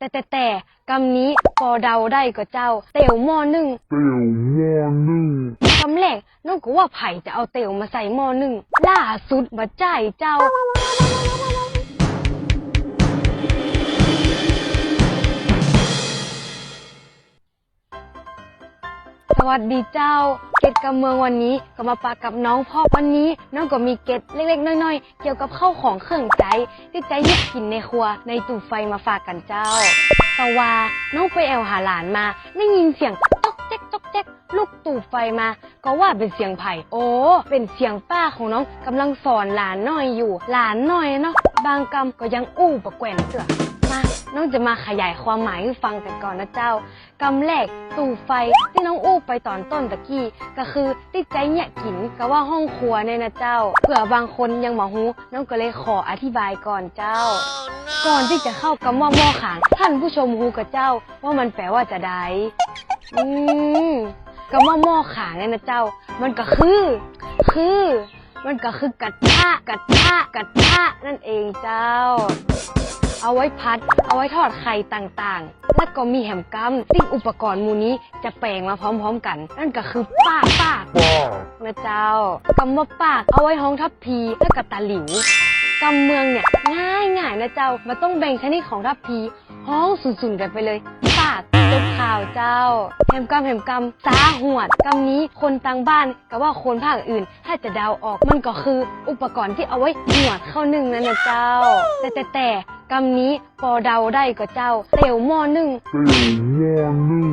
แต่แต่แต่กำนี้พอเดาได้ก็เจ้า เตี๋ยวหม้อนึ่งเตี๋ยวหม้อนึ่งคำแรกน้องก็ว่าไผ่จะเอาเตี๋ยวมาใส่หม้อนึ่งล่าสุดมาจ่ายเจ้า สวัสดีเจ้า เกตกับเมืองวันนี้ก็มาปากกับน้องพ่อวันนี้น้องก็มีเกตเล็กๆน้อยๆ เกี่ยวกับข้าวของเครื่องใจที่ใจยากกินในครัวในตู้ไฟมาฝากกันเจ้าแต่ว่าน้องไปแอวหาหลานมาได้ยินเสียงจ๊อกแจ๊กจ๊อกแจ๊กลูกตู้ไฟมา ก็ว่าเป็นเสียงไผ่โอ้เป็นเสียงป้าของน้องกำลังสอนหลานน้อยอยู่ หลานน้อยเนาะบางกำก็ยังอู้ประแกว่งเสือมาน้องจะมาขยายความหมายให้ฟังกันก่อนนะเจ้า กำแรกตู้ไฟที่น้องอู้ไปตอนต้นตะกี้ ก็คือติดใจเนี่ยกินก็ว่าห้องครัวเนี่ยนะเจ้า เผื่อบางคนยังหมอหูน้องก็เลยขออธิบายก่อนเจ้า ก่อนที่จะเข้ากับหม้อหม้อขางท่านผู้ชมฮูกับเจ้า ว่ามันแปลว่าจะได้อืมกับหม้อหม้อขางเนี่ยนะเจ้า มันก็คือ คือ มันก็คือกระทะกระทะกระทะนั่นเองเจ้า เอาไว้พัด เอาไว้ทอดไข่ต่างๆ แล้วก็มีแหมกำซึ่งอุปกรณ์หมูนี้จะแปลงมาพร้อมๆกัน นั่นก็คือปากปากป้านะเจ้ากำว่าปากเอาไว้ห้องทัพพีแล้วก็ตาหลิวกำเมืองเนี่ยง่ายง่ายๆนะเจ้ามันต้องแบ่งชนิดของทัพพีห้องสุนๆกันไปเลยปากจบข่าวเจ้าแหมกำแหมกำสาหวดกำนี้คนต่างบ้านกับว่าคนภาคอื่น ถ้าจะเดาออกมันก็คืออุปกรณ์ที่เอาไว้หวดเข้านึ่งนั่นนะเจ้า แต่แต่แต่ กำนี้พอเดาได้ก็เจ้าเตี๋ยวหม้อนึ่งเตี๋ยวหม้อนึ่ง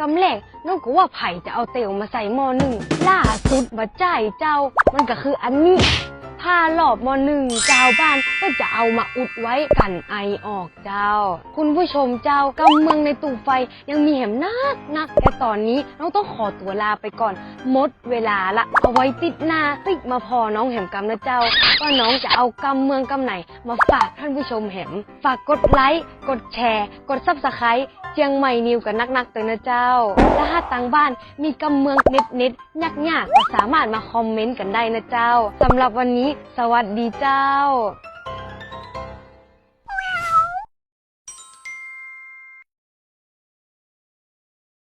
กำแรกน้องก็ว่าไผ่จะเอาเตี๋ยวมาใส่หม้อหนึ่งล่าสุดมาจ่ายเจ้า มันก็คืออันนี้ ผ้าหลอบมอหนึ่งเจ้าบ้านก็จะเอามาอุดไว้กันไอออกเจ้า คุณผู้ชมเจ้ากำเมืองในตู้ไฟยังมีแหมนักนักแต่ตอนนี้น้องต้องขอตัวลาไปก่อนหมดเวลาละเอาไว้ติดหน้าติดมาพอน้องแหมกำนะเจ้าว่าน้องจะเอากำเมืองกำไหน มาฝากท่านผู้ชมแหม ฝากกดไลค์กดแชร์ กดซับสไครต์ เชียงใหม่นิวกับนักๆเตอนะเจ้า และถ้าตังบ้านมีกำเมืองเน็ตเน็ตๆยากๆก็สามารถมาคอมเมนต์กันได้นะเจ้าสำหรับวันนี้ สวัสดีเจ้า